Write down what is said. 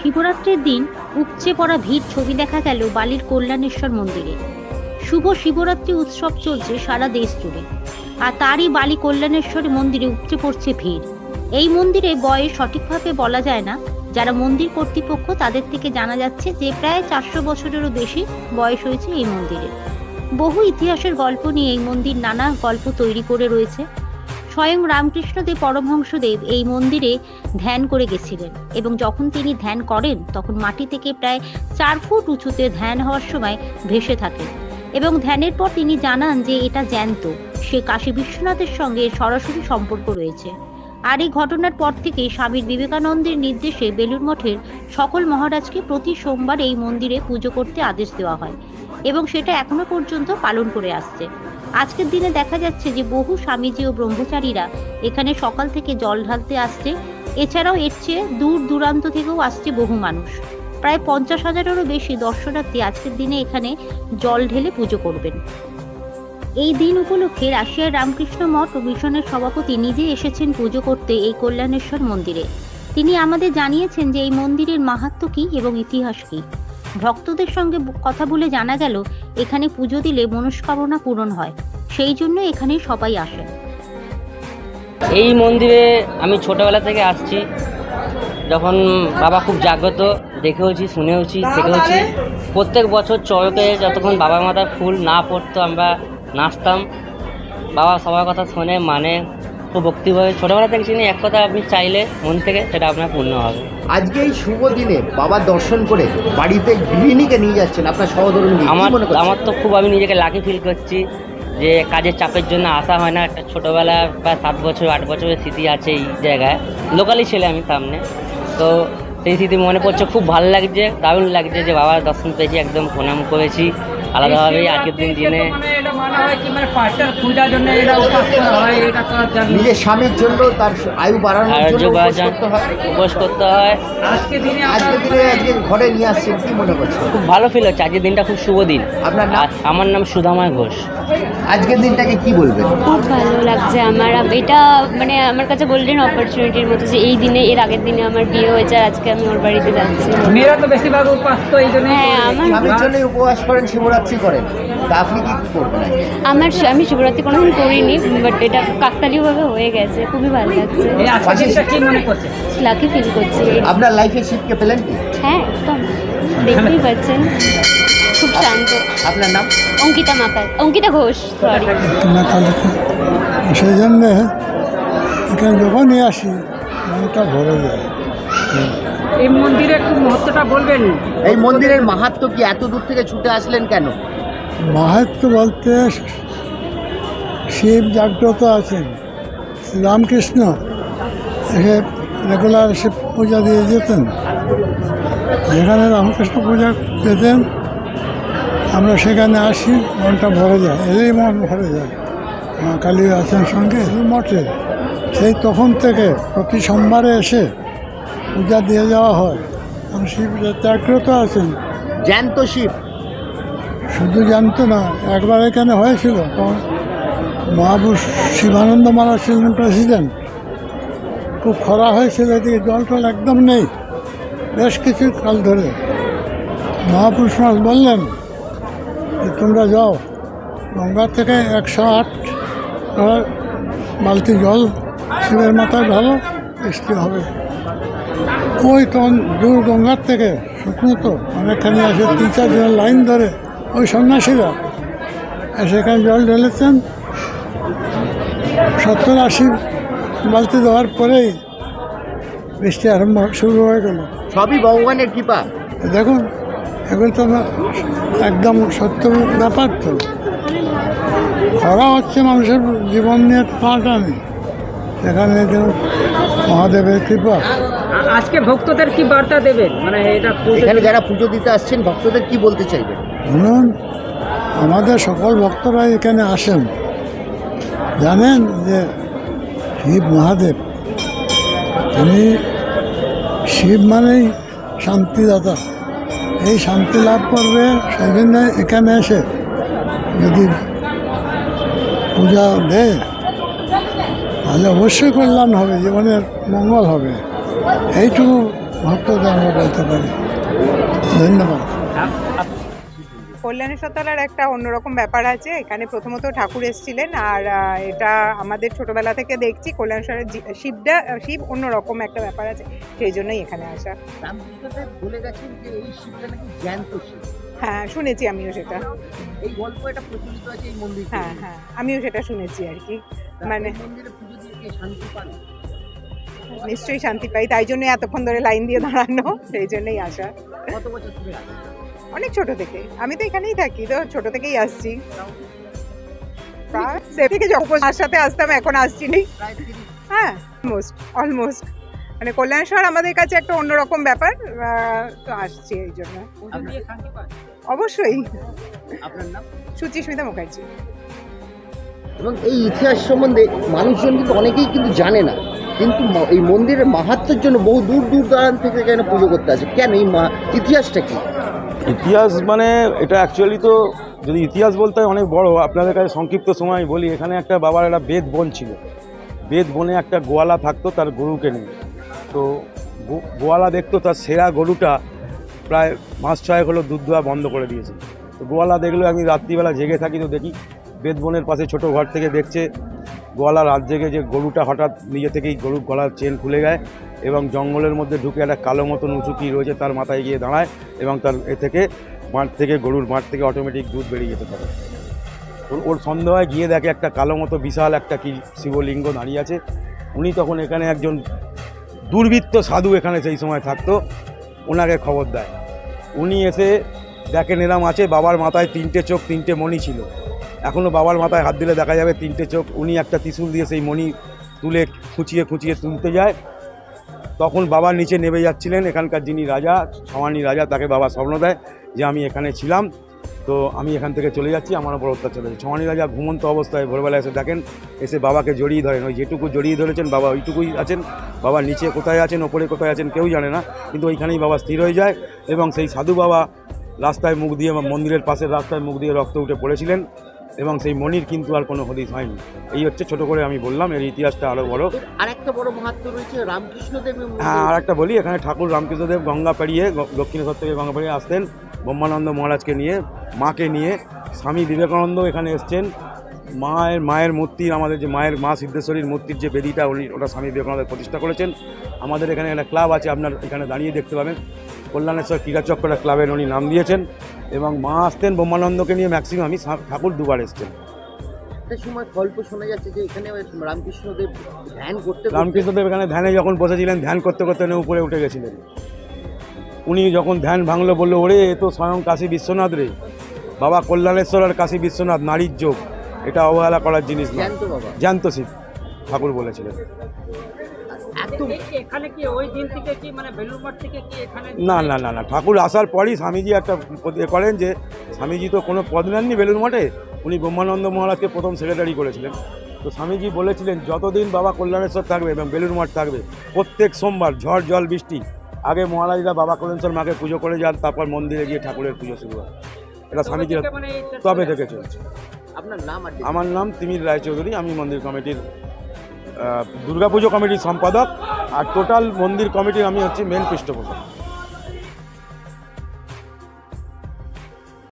শিবরাত্রির দিন উপচে পড়া ভিড় ছবি দেখা গেল বালির কল্যাণেশ্বর মন্দিরে। শুভ শিবরাত্রি উৎসব চলছে সারা দেশ জুড়ে, আর তারই বালি কল্যাণেশ্বর মন্দিরে উপচে পড়ছে ভিড়। এই মন্দিরে বয়স সঠিকভাবে বলা যায় না, যারা মন্দির কর্তৃপক্ষ তাদের থেকে জানা যাচ্ছে যে প্রায় চারশো বছরেরও বেশি বয়স হয়েছে এই মন্দিরে। বহু ইতিহাসের গল্প নিয়ে এই মন্দির নানা গল্প তৈরি করে রয়েছে। স্বয়ং রামকৃষ্ণদেব পরমহংসদেব এই মন্দিরে ধ্যান করে গেছিলেন এবং যখন তিনি ধ্যান করেন, তখন মাটি থেকে প্রায় চার ফুট উঁচুতে ধ্যান হওয়ার সময় ভেসে থাকেন এবং ধ্যানের পর তিনি জানান যে এটা জ্যান্ত। সে কাশী বিশ্বনাথের সঙ্গে সরাসরি সম্পর্ক রয়েছে। আর এই ঘটনার পর থেকে স্বামী বিবেকানন্দের নির্দেশে বেলুর মঠের সকল মহারাজকে প্রতি সোমবার এই মন্দিরে পুজো করতে আদেশ দেওয়া হয় এবং সেটা এখনও পর্যন্ত পালন করে আসছে। আজকের দিনে দেখা যাচ্ছে যে বহু স্বামীজি ও ব্রহ্মচারীরা এখানে সকাল থেকে জল ঢালতে আসছে। এছাড়াও এর চেয়ে দূর দূরান্ত থেকেও আসছে বহু মানুষ। প্রায় পঞ্চাশ হাজারেরও বেশি দর্শনার্থী আজকের দিনে এখানে জল ঢেলে পুজো করবেন। এই দিন উপলক্ষে রাশিয়ার রামকৃষ্ণ মঠ ও মিশনের সভাপতি নিজে এসেছেন পুজো করতে এই কল্যাণেশ্বর মন্দিরে। তিনি আমাদের জানিয়েছেন যে এই মন্দিরের মাহাত্ম্য কী এবং ইতিহাস কী। ভক্তদের সঙ্গে কথা বলে জানা গেল, এখানে পুজো দিলে মনস্কামনা পূরণ হয়। সেই জন্য এখানে সবাই আসেন। এই মন্দিরে আমি ছোটবেলা থেকে আসছি। যখন বাবা খুব জাগ্রত, দেখেওছি, শুনেওছি, দেখেওছি। প্রত্যেক বছর চড়কে যতক্ষণ বাবা মাতার ফুল না পড়তো, আমরা নাচতাম। বাবা সবার কথা শোনে মানে। খুব ভক্তিভাবে ছোটোবেলা থেকে চিনি এক কথা আপনি চাইলে মন থেকে সেটা আপনার পূর্ণ হবে। আজকে এই শুভ দিনে বাবার দর্শন করে বাড়িতে গৃহিণীকে নিয়ে যাচ্ছেন আপনার সহধর্মী আমার আমার তো খুব আমি নিজেকে লাকি ফিল করছি যে কাজের চাপের জন্য আসা হয় না। একটা ছোটোবেলা বা সাত বছর আট বছরের স্মৃতি আছে এই জায়গায়। লোকালি ছেলে আমি সামনে। তো সেই স্মৃতি মনে পড়ছে খুব ভালো লাগছে দারুণ লাগছে যে বাবার দর্শন পেয়েছি একদম প্রণাম করেছি। আলাদাভাবে আজকের দিন দিনে নিজের স্বামীর জন্য তার আয়ু বাড়ানোর জন্য উপোস যোগাযোগ করতে হয়। করতে হয়। আজকে দিনে আজকে ঘরে নিয়ে আসছেন কি মনে করছেন? খুব ভালো ফিল হচ্ছে আজকের দিনটা খুব শুভ দিন। আপনার আমার নাম সুধাময় ঘোষ। আজকের দিনটাকে কি বলবেন? খুব ভালো লাগছে আমার। এটা মানে আমার কাছে গোল্ডেন অপরচুনিটির মতো যে এই দিনে এর আগের দিনে আমার বিয়ে হয়েছে আর আজকে আমি ওর বাড়িতে যাচ্ছি। মেয়েরা তো বেশিরভাগ উপাস তো এই জন্য হ্যাঁ আমার স্বামীর জন্য উপবাস করেন শিবরাত্রি করেন। তা আপনি কি করবেন? আমার আমি শিবরাত্রি কোনোদিন করিনি বাট এটা কাকতালীয়ভাবে হয়ে গেছে। খুবই ভালো লাগছে। এই কি মনে করছে? লাকি ফিল করছি। আপনার লাইফে শিবকে পেলেন কি? হ্যাঁ একদম। দেখতেই পাচ্ছেন। খুব শান্ত আপনার নাম? অঙ্কিতা মাকাল অঙ্কিতা ঘোষ সরি সেই জন্যে এখানে যখনই আসি মনটা ভরে যায়। এই মন্দিরে একটু মহত্বটা বলবেন। এই মন্দিরের মাহাত্ম্য কি এত দূর থেকে ছুটে আসলেন কেন? মাহাত্ম বলতে শিব জাগ্রত আছেন। রামকৃষ্ণ এসে রেগুলার এসে পূজা দিয়ে যেতেন। যেখানে রামকৃষ্ণ পূজা পেতেন আমরা সেখানে আসি মনটা ভরে যায়। এলেই মন ভরে যায়। মা কালী আছেন সঙ্গে মঠে। সেই তখন থেকে প্রতি সোমবারে এসে পূজা দিয়ে যাওয়া হয়। কারণ শিব জাগ্রত আছেন। জ্যান্ত শিব। শুধু জানতো না একবার এখানে হয়েছিল। তখন মহাপুরুষ শিবানন্দ মহারাজ ছিলেন প্রেসিডেন্ট। খুব খরা হয়েছিল এদিকে জল টল একদম নেই। বেশ কিছু কাল ধরে। মহাপুরুষ মহারাজ বললেন তোমরা যাও। গঙ্গা থেকে একশো আট বালতি জল শিবের মাথায় ঢালো বৃষ্টি হবে। ওই তখন দূর গঙ্গার থেকে শুকনো তো অনেকখানি আসে তিন চারজন লাইন ধরে ওই সন্ন্যাসীরা এসে এখানে জল ঢেলেছেন। সত্তর আশি বালতি দেওয়ার পরেই বৃষ্টি আরম্ভ শুরু হয়ে গেল। সবই ভগবানের কৃপা। দেখুন এগুলো তো একদম সত্য ব্যাপার তো। খরা হচ্ছে মানুষের জীবন নিয়ে টানাটানি সেখানে মহাদেবের কৃপা। আজকে ভক্তদের কি বার্তা দেবেন? মানে এটা এখানে যারা পুজো দিতে আসছেন ভক্তদের কি বলতে চাইবেন? শুনুন আমাদের সকল ভক্তরা এখানে আসেন। জানেন যে শিব মহাদেব তিনি শিব মানেই শান্তিদাতা। এই শান্তি লাভ করবে সেই জন্য এখানে এসে যদি পূজা দেয় তাহলে অবশ্যই কল্যাণ হবে, জীবনের মঙ্গল হবে। এইটুকু ভক্তদের আমরা বলতে পারি। ধন্যবাদ। কল্যাণেশ্বর তলার একটা অন্যরকম ব্যাপার আছে। এখানে প্রথমত ঠাকুর এসেছিলেন আর এটা আমাদের ছোটবেলা থেকে দেখছি। কল্যাণেশ্বরের জি- শিবটা শিব অন্যরকম একটা ব্যাপার আছে। সেই জন্যই এখানে আসা। বলে গেছেন যে এই শিবটা নাকি জ্যান্ত শিব। হ্যাঁ শুনেছি আমিও সেটা। এই গল্প এটা প্রচলিত আছে এই মন্দির হ্যাঁ হ্যাঁ আমিও সেটা শুনেছি আর কি। মানে মন্দিরে পুজো দিয়ে শান্তি পান নিশ্চয়ই শান্তি পাই। তাই জন্য এতক্ষণ ধরে লাইন দিয়ে দাঁড়ানো। সেই জন্যই আসা। কত বছর ধরে অনেক ছোট থেকে। আমি তো এখানেই থাকি তো ছোট থেকেই আসছি। সে থেকে যখন সাথে আসতাম এখন আসছি নেই হ্যাঁ অলমোস্ট অলমোস্ট মানে কল্যাণেশ্বর আমাদের কাছে একটা অন্যরকম ব্যাপার তো আসছি এই জন্য। অবশ্যই। আপনার নাম? সুচিস্মিতা মুখার্জি। এবং এই ইতিহাস সম্বন্ধে মানুষজন কিন্তু অনেকেই কিন্তু জানে না। কিন্তু এই মন্দিরের মাহাত্মের জন্য বহু দূর দূর দূরান্ত থেকে কেন পুজো করতে আসে। কেন এই মা- ইতিহাসটা কি? ইতিহাস মানে এটা অ্যাকচুয়ালি তো যদি ইতিহাস বলতে হয় অনেক বড়, আপনাদের কাছে সংক্ষিপ্ত সময় বলি, এখানে একটা বাবার একটা বেদ বন ছিল। বেদ বনে একটা গোয়ালা থাকতো, তার গরুকে নিয়ে। তো গোয়ালা দেখতো তার সেরা গরুটা প্রায় মাস ছয়েক হলো দুধ দেওয়া বন্ধ করে দিয়েছে। তো গোয়ালা দেখল, আমি রাত্রিবেলা জেগে থাকি তো দেখি, বেদ বনের পাশে ছোট ঘর থেকে দেখছে গোয়ালা রাত জেগে যে গরুটা হঠাৎ নিজে থেকেই গরুর গলার চেন খুলে যায় এবং জঙ্গলের মধ্যে ঢুকে একটা কালো মতন উঁচু কি রয়েছে তার মাথায় গিয়ে দাঁড়ায় এবং তার এ থেকে মাঠ থেকে গরুর মাঠ থেকে অটোমেটিক দুধ বেরিয়ে যেতে পারে ওর সন্দেহ হয় গিয়ে দেখে একটা কালো মতো বিশাল একটা কি শিবলিঙ্গ দাঁড়িয়ে আছে। উনি তখন এখানে একজন দুর্বৃত্ত সাধু এখানে সেই সময় থাকতো, ওনাকে খবর দেয়। উনি এসে দেখেন এরাম আছে, বাবার মাথায় তিনটে চোখ, তিনটে মণি ছিল। এখনও বাবার মাথায় হাত দিলে দেখা যাবে তিনটে চোখ, উনি একটা ত্রিশূল দিয়ে সেই মণি তুলে খুঁচিয়ে খুঁচিয়ে তুলতে যায়। তখন বাবা নিচে নেমে যাচ্ছিলেন, এখানকার যিনি রাজা, সমানি রাজা, তাকে বাবা স্বপ্ন দেয় যে আমি এখানে ছিলাম। তো আমি এখান থেকে চলে যাচ্ছি, আমার ওপর অত্যাচার হয়েছে সমানি রাজা ঘুমন্ত অবস্থায় ভোরবেলা এসে দেখেন, এসে বাবাকে জড়িয়ে ধরেন। ওই যেটুকু জড়িয়ে ধরেছেন, বাবা ওইটুকুই আছেন। বাবা নিচে কোথায় আছেন, ওপরে কোথায় আছেন কেউ জানে না, কিন্তু ওইখানেই বাবা স্থির হয়ে যায় এবং সেই সাধু বাবা রাস্তায় মুখ দিয়ে, মন্দিরের পাশের রাস্তায় মুখ দিয়ে রক্ত উঠে পড়েছিলেন। এবং সেই মনির কিন্তু আর কোনো হদিস হয়নি। এই হচ্ছে ছোট করে আমি বললাম এর ইতিহাসটা আরও বড়। আর একটা বড় মাহাত্ম রয়েছে রামকৃষ্ণদেব হ্যাঁ আর একটা বলি এখানে ঠাকুর রামকৃষ্ণদেব গঙ্গা পেরিয়ে দক্ষিণেশ্বর থেকে গঙ্গা পেরিয়ে আসতেন ব্রহ্মানন্দ মহারাজকে নিয়ে মাকে নিয়ে। স্বামী বিবেকানন্দ এখানে এসছেন। মায়ের মায়ের মূর্তি আমাদের যে মায়ের মা সিদ্ধেশ্বরীর মূর্তির যে বেদিটা উনি ওটা স্বামী বিবেকানন্দ প্রতিষ্ঠা করেছেন। আমাদের এখানে একটা ক্লাব আছে আপনার এখানে দাঁড়িয়ে দেখতে পাবেন। কল্যাণেশ্বর ক্রীড়াচক্র ক্লাবের উনি নাম দিয়েছেন এবং মা আসতেন ব্রহ্মানন্দকে নিয়ে ম্যাক্সিমামই সা- ঠাকুর দুবার এসছেন। একটা সময় গল্প শোনা যাচ্ছে যে এখানে রামকৃষ্ণদেব ধ্যান করতে করতে রামকৃষ্ণদেব এখানে ধ্যানে যখন বসেছিলেন ধ্যান করতে করতে উনি উপরে উঠে গেছিলেন। উনি যখন ধ্যান ভাঙলো বলল ওরে এ তো স্বয়ং কাশী বিশ্বনাথ রে। বাবা কল্যাণেশ্বর আর কাশী বিশ্বনাথ নারীর যোগ। এটা অবহেলা করার জিনিস না। জ্যান্ত শিব ঠাকুর বলেছিলেন। না না না না ঠাকুর আসার পরই স্বামীজি একটা করেন যে স্বামীজি তো কোনো পদ নেননি বেলুর মঠে উনি ব্রহ্মানন্দ মহারাজকে প্রথম সেক্রেটারি করেছিলেন। তো স্বামীজি বলেছিলেন যতদিন বাবা কল্যাণেশ্বর থাকবে এবং বেলুর মঠ থাকবে প্রত্যেক সোমবার ঝড় জল বৃষ্টি আগে মহারাজরা বাবা কল্যাণেশ্বর মাকে পুজো করে যান তারপর মন্দিরে গিয়ে ঠাকুরের পুজো শুরু হয়। এটা স্বামীজি থেকে মানে তবে থেকে চলছে আপনার নাম আমার নাম তিমির রায়চৌধুরী আমি মন্দির কমিটির দুর্গাপুজো কমিটির সম্পাদক আর টোটাল মন্দির কমিটির আমি হচ্ছি মেন পৃষ্ঠপোষক।